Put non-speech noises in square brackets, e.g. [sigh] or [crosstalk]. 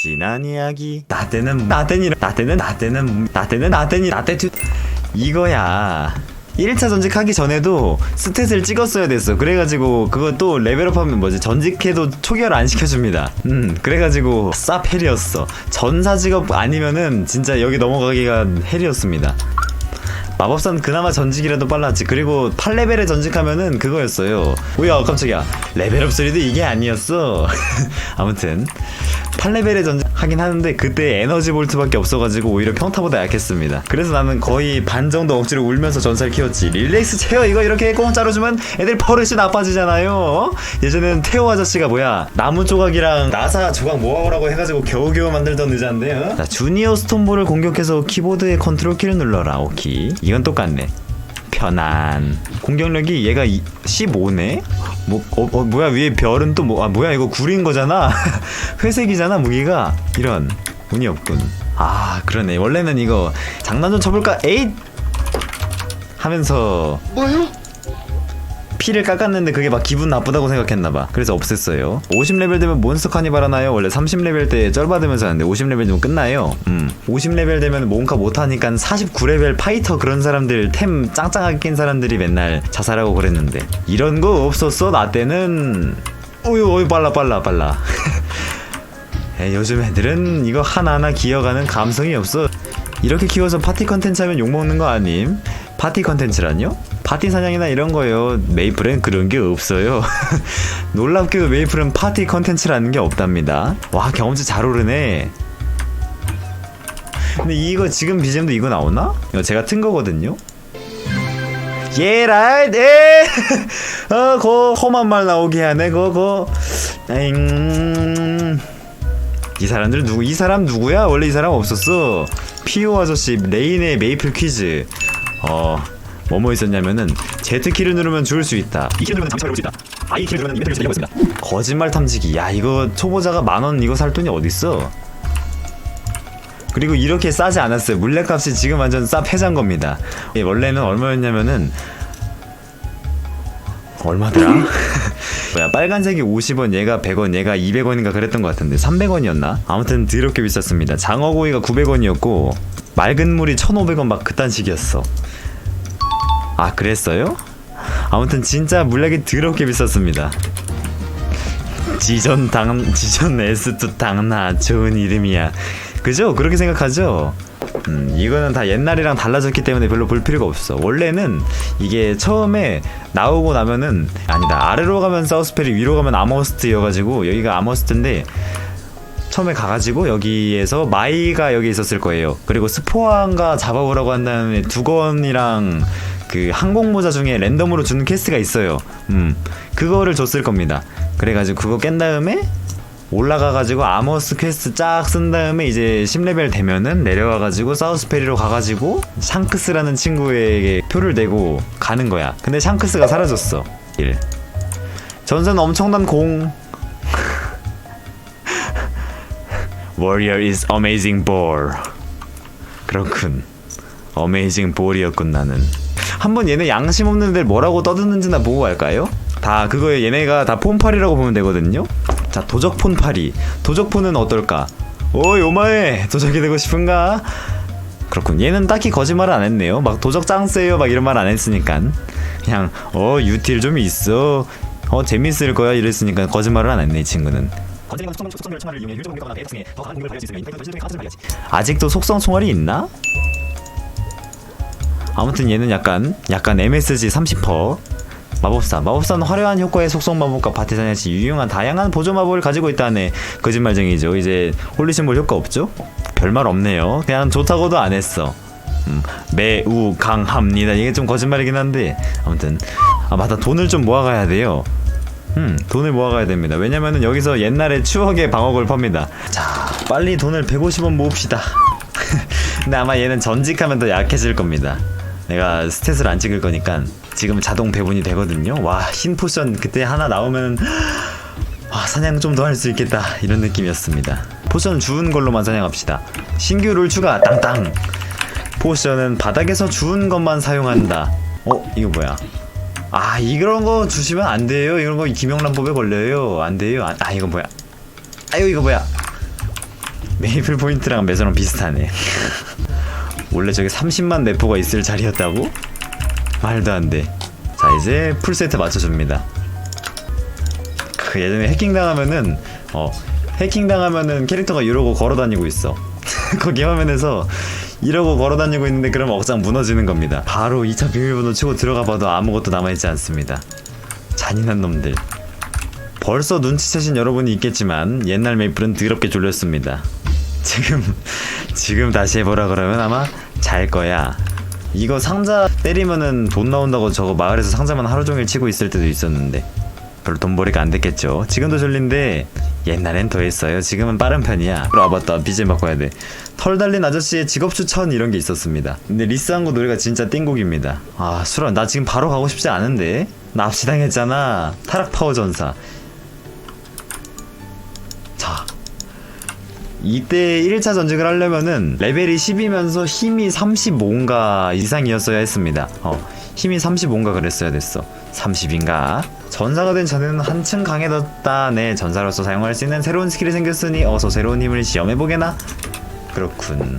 지난 이야기. 나 때는 나 때는 나 때는 나 때는 나 때는 나 때는 나 때는 이거야. 1차 전직 하기 전에도 스탯을 찍었어야 됐어. 그래가지고 그것도 레벨업하면 뭐지? 전직해도 초기화를 안 시켜줍니다. 음 그래가지고 쌉 헬이었어. 전사 직업 아니면은 진짜 여기 넘어가기가 헬이었습니다 마법사는 그나마 전직이라도 빨랐지. 그리고 8레벨에 전직하면은 그거였어요. 뭐야 깜짝이야. 레벨업 소리도 이게 아니었어. [laughs] 아무튼 8레벨에 전직 하긴 하는데 그때 에너지 볼트밖에 없어가지고 오히려 평타보다 약했습니다. 그래서 나는 거의 반 정도 억지로 울면서 전사를 키웠지. 릴렉스 체어 이거 이렇게 공짜로 주면 애들 버릇이 나빠지잖아요. 어? 예전에는 태호 아저씨가 뭐야? 나무 조각이랑 나사 조각 모아오라고 해가지고 겨우겨우 만들던 의자인데요 자 주니어 스톤볼을 공격해서 키보드의 컨트롤 키를 눌러라 오키. 이건 똑같네 편안. 공격력이 얘가 15네? 뭐, 어, 어, 뭐야 위에 별은 또 뭐, 아 뭐야 이거 구린 거잖아. [laughs] 회색이잖아 무기가. 이런. 운이 없군. 아 그러네. 원래는 이거 장난 좀 쳐볼까? 에잇! 하면서. 뭐요? 피를 깎았는데 그게 막 기분 나쁘다고 생각했나봐. 그래서 없앴어요. 50레벨 되면 몬스터 카니발 하나요? 원래 30레벨 때 쩔받으면서 하는데 50레벨 되면 끝나요? 음. 50레벨 되면 몬카 못하니까 49레벨 파이터 그런 사람들 템 짱짱하게 낀 사람들이 맨날 자살하고 그랬는데. 이런 거 없었어 나 때는. 어유 어유 빨라 빨라 빨라. [laughs] 에이, 요즘 애들은 이거 하나하나 기어가는 감성이 없어. 이렇게 키워서 파티 컨텐츠 하면 욕먹는 거 아님? 파티 컨텐츠란요? 파티 사냥이나 이런 거요. 메이플엔 그런 게 없어요. [laughs] 놀랍게도 메이플은 파티 컨텐츠라는 게 없답니다. 와, 경험치 잘 오르네. 근데 이거 지금 BGM도 이거 나오나? 이거 제가 튼 거거든요. 예, 라이, 네. [laughs] 어, 거 험한 말 나오게 하네, 그거. 잉. 이 사람들 누구? 이 사람 누구야? 원래 이 사람 없었어. 피오 아저씨 레인의 메이플 퀴즈. 어. 뭐뭐 있었냐면은 Z 키를 누르면 죽을 수 있다. 이 키를 누르면 잠시 걸을 수 있다. 아, 이 키를 누르면 이벤트를 진행하고 있습니다. 거짓말 탐지기. 야 이거 초보자가 만원 이거 살 돈이 어딨어? 그리고 이렇게 싸지 않았어요. 물레값이 지금 완전 싸 패잔 겁니다. 예, 원래는 얼마였냐면은 얼마더라? [laughs] 뭐야 빨간색이 50원 얘가 100원 얘가 200원인가 그랬던 것 같은데 300원이었나? 아무튼 더럽게 비쌌습니다. 장어고기가 900원이었고 맑은 물이 1,500원 막 그딴 식이었어. 아 그랬어요? 아무튼 진짜 물약이 더럽게 비쌌습니다. 지전 당 지전 S2 당나 좋은 이름이야. 그죠? 그렇게 생각하죠? 음, 이거는 다 옛날이랑 달라졌기 때문에 별로 볼 필요가 없어. 원래는 이게 처음에 나오고 나면은 아니다. 아래로 가면 사우스페리, 위로 가면 아머스트여가지고 여기가 아머스트인데 처음에 가가지고 여기에서 마이가 여기 있었을 거예요. 그리고 스포안가 잡아보라고 한 다음에 두건이랑 그 항공모자 중에 랜덤으로 주는 퀘스트가 있어요. 음, 그거를 줬을 겁니다. 그래가지고 그거 깬 다음에 올라가가지고 아머스 퀘스트 쫙 쓴 다음에 이제 10레벨 되면은 내려와가지고 사우스페리로 가가지고 샹크스라는 친구에게 표를 내고 가는 거야. 근데 샹크스가 사라졌어. 1. 전선 엄청난 공. Warrior is amazing ball. 그렇군. 어메이징 볼이었군 나는. 한번 얘네 양심 없는 애들 뭐라고 떠드는지 나 보고 갈까요? 다 그거에 얘네가 다 폰팔이라고 보면 되거든요. 자 도적 폰팔이. 도적 폰은 어떨까? 오 요마에 도적이 되고 싶은가? 그렇군. 얘는 딱히 거짓말을 안 했네요. 막 도적 짱 세요 막 이런 말 안 했으니까 그냥 어 유틸 좀 있어. 어 재밌을 거야 이랬으니까 거짓말을 안 했네 이 친구는. 건재링과 속성 속성별 총알을 이용해 효율적 공격하거나 대역승에 더 강한 공격을 발휘할 수 있으며 인파이터 실력의 카드를 발휘하지. 아직도 속성 총알이 있나? 아무튼 얘는 약간 약간 MSG 30% 마법사. 마법사는 화려한 효과의 속성 마법과 바티사냐시 유용한 다양한 보조 마법을 가지고 있다네. 거짓말쟁이죠. 이제 홀리심볼 효과 없죠? 별말 없네요. 그냥 좋다고도 안 했어. 음, 매우 강합니다. 이게 좀 거짓말이긴 한데. 아무튼 아 맞다. 돈을 좀 모아가야 돼요 음, 돈을 모아가야 됩니다. 왜냐면은 여기서 옛날의 추억의 방어구를 팝니다. 자, 빨리 돈을 150원 모읍시다. [laughs] 근데 아마 얘는 전직하면 더 약해질 겁니다. 내가 스탯을 안 찍을 거니까 지금 자동 배분이 되거든요. 와, 흰 포션 그때 하나 나오면 [gasps] 와, 사냥 좀 더 할 수 있겠다. 이런 느낌이었습니다. 포션 주운 걸로만 사냥합시다. 신규 룰 추가 땅땅. 포션은 바닥에서 주운 것만 사용한다. 어, 이거 뭐야? 아 이런 거 주시면 안 돼요. 이런 거 김영란법에 걸려요. 안 돼요. 아, 아 이거 뭐야? 아유 이거 뭐야? 메이플 포인트랑 매서랑 비슷하네 [laughs] 원래 저기 30만 내포가 있을 자리였다고? 말도 안돼 자 이제 풀세트 맞춰줍니다 그 예전에 해킹 당하면은 어 해킹 당하면은 캐릭터가 이러고 걸어다니고 있어 [laughs] 거기 화면에서 이러고 걸어다니고 있는데 그러면 억장 무너지는 겁니다. 바로 2차 비밀번호 치고 들어가봐도 아무것도 남아있지 않습니다. 잔인한 놈들. 벌써 눈치채신 여러분이 있겠지만 옛날 메이플은 더럽게 졸렸습니다. 지금 지금 다시 해보라 그러면 아마 잘 거야. 이거 상자 때리면은 돈 나온다고 저거 마을에서 상자만 하루 종일 치고 있을 때도 있었는데. 별로 돈벌이가 안 됐겠죠. 지금도 졸린데 옛날엔 더 했어요. 지금은 빠른 편이야. 아 맞다 BGM 바꿔야 돼 털 달린 아저씨의 직업 추천 이런 게 있었습니다. 근데 리스한거 노래가 진짜 띵곡입니다. 아 수란 나 지금 바로 가고 싶지 않은데? 납치당했잖아. 타락 파워 전사. 자 이때 1차 전직을 하려면은 레벨이 10이면서 힘이 35인가 이상이었어야 했습니다. 어, 힘이 35인가 그랬어야 됐어. 30인가? 전사가 된 전에는 한층 강해졌다. 네, 전사로서 사용할 수 있는 새로운 스킬이 생겼으니 어서 새로운 힘을 시험해보게나? 그렇군.